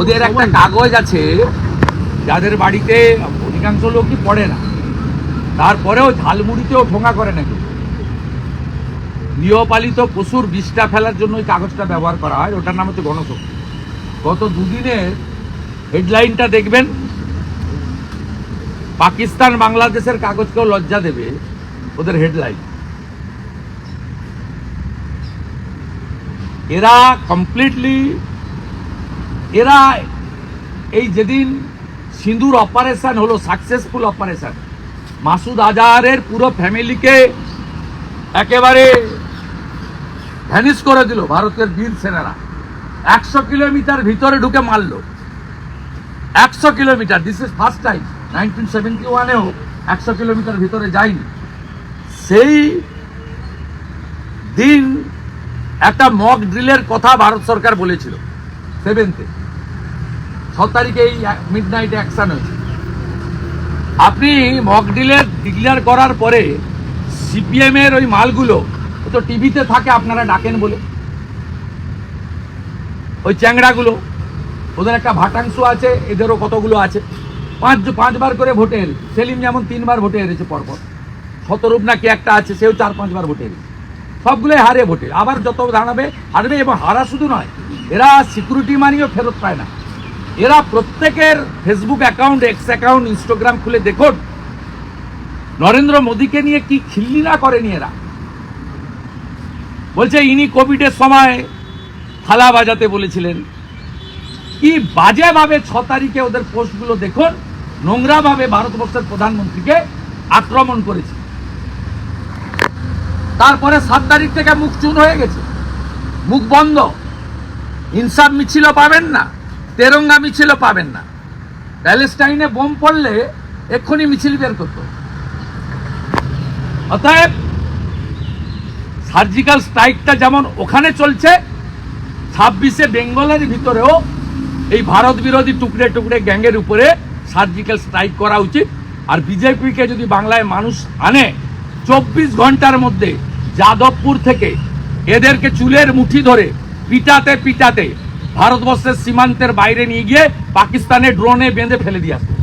ওদের একটা কাগজ আছে, যাদের বাড়িতে অধিকাংশ লোকই পড়ে না। তারপরেও ঝালমুড়িতেও ঠোঙা করে নাকি? গৃহপালিত পশুর বিষটা ফেলার জন্য ওই কাগজটা ব্যবহার করা হয়, ওটার নাম হচ্ছে গণশক্তি গত দুদিনের হেডলাইনটা দেখবেন, পাকিস্তান বাংলাদেশের কাগজকেও লজ্জা দেবে ওদের হেডলাইন। এরা কমপ্লিটলি এরা এই যেদিন সিঁদুর অপারেশন হলো সাকসেসফুল অপারেশন মাসুদ আজাহারের পুরো ফ্যামিলিকে একেবারে ভ্যানিশ করে দিল ভারতের বীর সেনারা। একশো কিলোমিটার ভিতরে ঢুকে মারলো। একশো kilometre this is first time nineteen seventy ওয়ানেও একশো কিলোমিটার ভিতরে যায়নি। সেই দিন একটা মক ড্রিলের কথা ভারত সরকার বলেছিল। সেভেন্থে ছ তারিখে এই মিড নাইটে অ্যাকশন হয়েছে। আপনি মক ড্রিলের ডিক্লেয়ার করার পরে সিপিএম এর ওই মালগুলো তো টিভিতে থাকে, আপনারা ডাকেন বলে। ওই চ্যাংড়াগুলো, ওদের একটা ভাটাংশ আছে, এদেরও কতগুলো আছে। পাঁচ, পাঁচবার করে ভোটে হেরেছে সেলিম যেমন তিনবার ভোটে হেরেছে পরপর। শতরূপ নাকি একটা আছে, সেও চার, পাঁচবার ভোটে হেরেছে। সবগুলোই হারে ভোটে। আবার যত দাঁড়াবে, হারবে এবং হারা শুধু নয় এরা সিকিউরিটি মানিও ফেরত পায় না। এরা প্রত্যেকের Facebook account X account Instagram খুলে দেখুন। নরেন্দ্র মোদীকে নিয়ে কি খিল্লি না করেনি এরা? বলছে, ইনি কোভিডের সময় থালা বাজাতে বলেছিলেন। কি বাজেভাবে ছ তারিখে ওদের পোস্টগুলো দেখুন, নোংরাভাবে ভারতবর্ষের প্রধানমন্ত্রীকে আক্রমণ করেছে। তারপরে সাত তারিখ থেকে মুখ চুন হয়ে গেছে। মুখ বন্ধ। ইনসাফ মিছিলও পাবেন না, তেরঙ্গা মিছিলও পাবেন না। প্যালেস্টাইনে বোম পড়লে এক্ষুনি মিছিল বের করতো অতএব সার্জিক্যাল স্ট্রাইকটা যেমন ওখানে চলছে, ছাব্বিশে বেঙ্গলের ভিতরেও এই ভারত বিরোধী টুকরে টুকরে গ্যাংয়ের উপরে সার্জিক্যাল স্ট্রাইক করা উচিত। আর বিজেপিকে যদি বাংলায় মানুষ আনে, চব্বিশ ঘণ্টার মধ্যে যাদবপুর থেকে এদেরকে চুলের মুঠি ধরে পিটাতে পিটাতে ভারতবর্ষের সীমান্তের বাইরে নিয়ে গিয়ে পাকিস্তানে ড্রোনে বেঁধে ফেলে দিয়ে আসবে